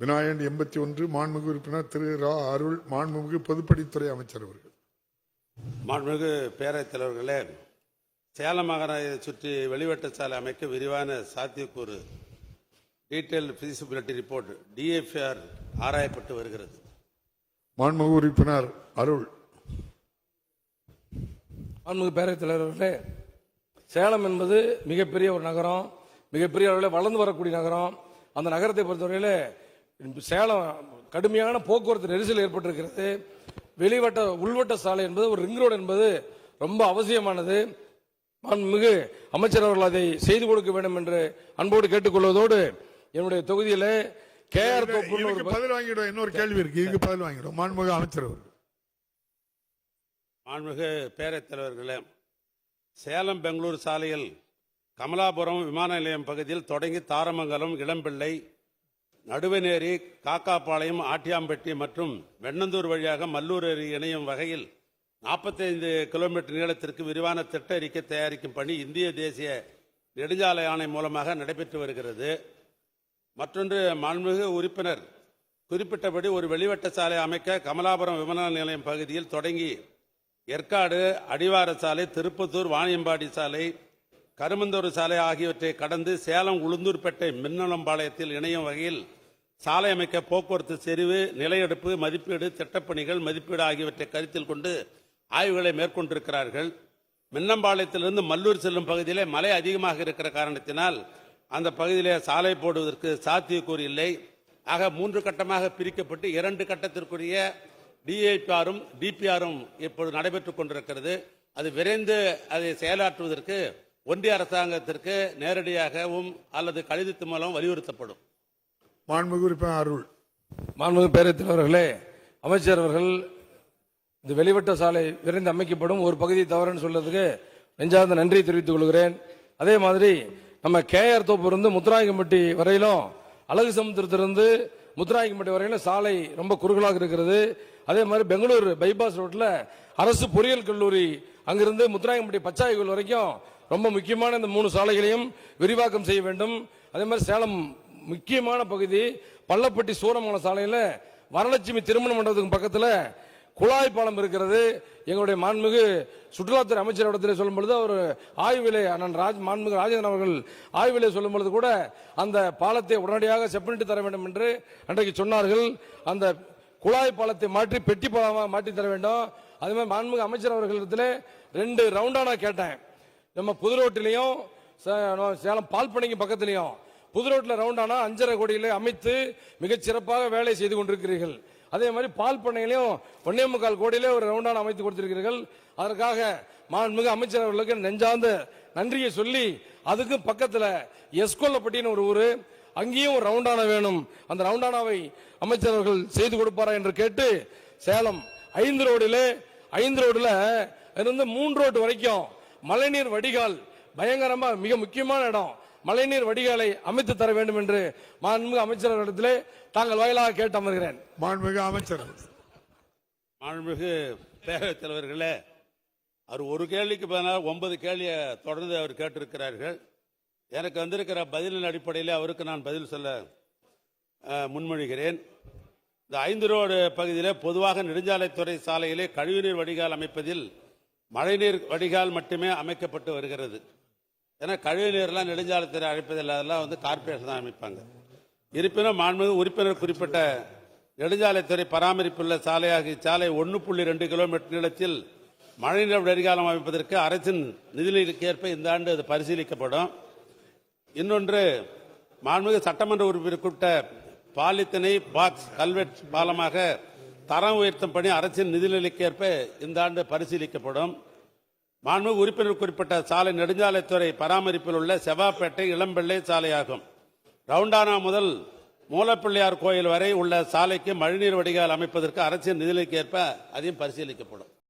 விநாயகன் எண்பத்தி ஒன்று மாண்புமிகு உறுப்பினர் திரு ரா அருள் மாண்புமிகு பொதுப்பணித்துறை அமைச்சர் அவர்கள். மாண்புமிகு பேரவைத் தலைவர்களே சேலம் மாநகரை சுற்றி வெளிவட்ட சாலை அமைக்க விரிவான சாத்தியக்கூறு டீட்டெயில் feasibility ரிப்போர்ட் டிஎஃப்ஆர் ஆராயப்பட்டு வருகிறது. மாண்புமிகு உறுப்பினர் அருள். மாண்புமிகு பேரவைத் தலைவர்களே சேலம் என்பது மிகப்பெரிய ஒரு நகரம் மிகப்பெரிய அளவில் வளர்ந்து வரக்கூடிய நகரம். அந்த நகரத்தை பொறுத்தவரையில் சேலம் கடுமையான போக்குவரத்து நெரிசல் ஏற்பட்டிருக்கிறது. வெளிவட்ட உள்வட்ட சாலை என்பது ஒரு ரிங் ரோடு என்பது ரொம்ப அவசியமானது. மாண்புமிகு அமைச்சர் அவர்கள் அதை செய்து கொடுக்க வேண்டும் என்று அன்போடு கேட்டுக்கொள்வதோடு என்னுடைய தொகுதியிலே கேஆர் தோப்புன்னு ஒரு இதுக்கு பதில் வாங்கிடும் இன்னொரு கேள்வி இருக்கு. இதுக்கு பதில் வாங்கிடும் மாண்புமிகு அமைச்சர் அவர்கள். மாண்புமிகு பேரவைத் தலைவர்களே சேலம் பெங்களூர் சாலையில் கமலாபுரம் விமான நிலையம் பகுதியில் தொடங்கி தாரமங்கலம் இளம்பிள்ளை நடுவனேரி காக்காபாளையம் ஆட்டியாம்பட்டி மற்றும் வெண்ணந்தூர் வழியாக மல்லூர் ஏரி இணையும் வகையில் 45 கிலோமீட்டர் நீளத்திற்கு விரிவான திட்ட அறிக்கை தயாரிக்கும் பணி இந்திய தேசிய நெடுஞ்சாலை ஆணை மூலமாக நடைபெற்று வருகிறது. மற்றொன்று மாண்புமிகு உறுப்பினர் குறிப்பிட்டபடி ஒரு வெளிவட்ட சாலை அமைக்க கமலாபுரம் விமான நிலையம் பகுதியில் தொடங்கி ஏற்காடு அடிவார சாலை திருப்பத்தூர் வாணியம்பாடி சாலை கருமந்தூர் சாலை ஆகியவற்றை கடந்து சேலம் உளுந்தூர்பேட்டை மின்னலம்பாளையத்தில் இணையும் வகையில் சாலை அமைக்க போக்குவரத்து செறிவு நிலையெடுப்பு மதிப்பீடு திட்டப்பணிகள் மதிப்பீடு ஆகியவற்றை கருத்தில் கொண்டு ஆய்வுகளை மேற்கொண்டிருக்கிறார்கள். மின்னம்பாளையத்திலிருந்து மல்லூர் செல்லும் பகுதியிலே மழை அதிகமாக இருக்கிற காரணத்தினால் அந்த பகுதியிலே சாலை போடுவதற்கு சாத்தியக்கூறு இல்லை. ஆக மூன்று கட்டமாக பிரிக்கப்பட்டு இரண்டு கட்டத்திற்குரிய டிஐபிஆரும் டிபிஆரும் இப்பொழுது நடைபெற்றுக் கொண்டிருக்கிறது. அது விரைந்து அதை செயலாற்றுவதற்கு ஒன்றிய அரசாங்கத்திற்கு நேரடியாகவும் அல்லது கடிதத்து மூலம் வலியுறுத்தப்படும். மாண்புமிகு உறுப்பினர் அருள். மாண்புமிகு பேரவைத் தலைவர்களே அமைச்சர் அவர்கள் இந்த வெளிவட்ட சாலை விரைந்து அமைக்கப்படும் ஒரு பகுதி தவறுன்னு சொல்றதுக்கு நெஞ்சார்ந்த நன்றி தெரிவித்துக் கொள்கிறேன். அதே மாதிரி நம்ம கேஆர் தோப்பு இருந்து முத்துராயக்கம்பட்டி வரையிலும் அழகு சமுத்திரத்திலிருந்து முத்துராயக்கம்பட்டி வரையிலும் சாலை ரொம்ப குறுகலாக இருக்கிறது. அதே மாதிரி பெங்களூர் பைபாஸ் ரோட்ல அரசு பொறியியல் கல்லூரி அங்கிருந்து முத்துராயக்கம்பட்டி பச்சாய்கோல் வரைக்கும் ரொம்ப முக்கியமான இந்த மூணு சாலைகளையும் விரிவாக்கம் செய்ய வேண்டும். அதே மாதிரி சேலம் முக்கியமான பகுதி பள்ளப்பட்டி சூரமங்கலம் சாலையில் வரலட்சுமி திருமண மண்டபத்துக்கு பக்கத்தில் குழாய் பாலம் இருக்கிறது. எங்களுடைய மாண்புமிகு சுற்றுலாத்துறை அமைச்சர் இடத்துல சொல்லும் பொழுது அவர் ஆய்விலே அண்ணன் ராஜ் மாண்புமிகு ராஜேந்திரன் அவர்கள் ஆய்விலே சொல்லும் பொழுது கூட அந்த பாலத்தை உடனடியாக செப்பனிட்டு தர வேண்டும் என்று அன்றைக்கு சொன்னார்கள். அந்த குழாய் பாலத்தை மாற்றி பெட்டி பாலமாக மாற்றி தர வேண்டும். அதே மாதிரி மாண்புமிகு அமைச்சர் அவர்களிடத்தில் ரெண்டு ரவுண்டாக நான் கேட்டேன். நம்ம புது ரோட்டிலையும் சே- சேலம் பால் பண்ணைக்கு பக்கத்துலையும் புது ரோட்டில் ரவுண்டானா அஞ்சரை கோடியில் அமைத்து மிகச்சிறப்பாக வேலை செய்து கொண்டிருக்கிறீர்கள். அதே மாதிரி பால் பண்ணையிலையும் ஒன்னே முக்கால் கோடியிலே ஒரு ரவுண்டான அமைத்து கொடுத்திருக்கிறீர்கள். அதற்காக மாண்புமிகு அமைச்சர் அவர்களுக்கு நெஞ்சார்ந்த நன்றியை சொல்லி அதுக்கு பக்கத்தில் எஸ்கொல்லப்பட்டின்னு ஒரு ஊர் அங்கேயும் ஒரு ரவுண்டானா வேணும். அந்த ரவுண்டானாவை அமைச்சர் அவர்கள் செய்து கொடுப்பாரா என்று கேட்டு சேலம் ஐந்து ரோடிலே ஐந்து ரோடில் இருந்து மூன்று ரோடு வரைக்கும் மழைநீர் வடிகால் பயங்கரமா மிக முக்கியமான இடம். மழைநீர் வடிகாலை அமைத்து தர வேண்டும் என்று மாண்புமிகு அமைச்சர்களிடத்திலே தாங்கள் வாயிலாக கேட்டு அமர்கிறேன். மாண்புமிகு அமைச்சர். மாண்புமிகு பேரவைத் தலைவர்களே அவர் ஒரு கேள்விக்கு பதிலாக ஒன்பது கேள்வியை தொடர்ந்து அவர் கேட்டிருக்கிறார்கள். எனக்கு வந்திருக்கிற பதிலின் அடிப்படையில் அவருக்கு நான் பதில் சொல்ல முன்மொழிகிறேன். இந்த ஐந்து ரோடு பகுதியில் பொதுவாக நெடுஞ்சாலைத்துறை சாலையிலே கழிவுநீர் வடிகால் அமைப்பதில் மழைநீர் வடிகால் மட்டுமே அமைக்கப்பட்டு வருகிறது. ஏன்னா கழிவு நீர்லாம் நெடுஞ்சாலத்தில் அழைப்பதில் அதெல்லாம் வந்து கார்ப்பரேஷன் தான் அமைப்பாங்க. இருப்பினும் மாண்புமிகு உறுப்பினர் குறிப்பிட்ட நெடுஞ்சாலைத்துறை பராமரிப்புள்ள சாலையாக சாலை ஒன்று புள்ளி ரெண்டு கிலோமீட்டர் நீளத்தில் மழைநீர் வடிகாலம் அமைப்பதற்கு அரசின் நிதிநிலைக்கேற்ப இந்த ஆண்டு அது பரிசீலிக்கப்படும். இன்னொன்று மாண்புமிகு சட்டமன்ற உறுப்பினர் குறிப்பிட்ட பாலித்தனை பாக்ஸ் கல்வெட் பாலமாக தரம் உயர்த்தும் பணி அரசின் நிதிநிலைக்கேற்ப இந்த ஆண்டு பரிசீலிக்கப்படும். மாண்பு உறுப்பினர் குறிப்பிட்ட சாலை நெடுஞ்சாலைத்துறை பராமரிப்பில் உள்ள செவ்வாப்பேட்டை இளம்பிள்ளை சாலையாகும். ரவுண்டானா முதல் மூலப்பிள்ளையார் கோயில் வரை உள்ள சாலைக்கு மழைநீர் வடிகால் அமைப்பதற்கு அரசின் நிதிநிலைக்கேற்ப அதையும் பரிசீலிக்கப்படும்.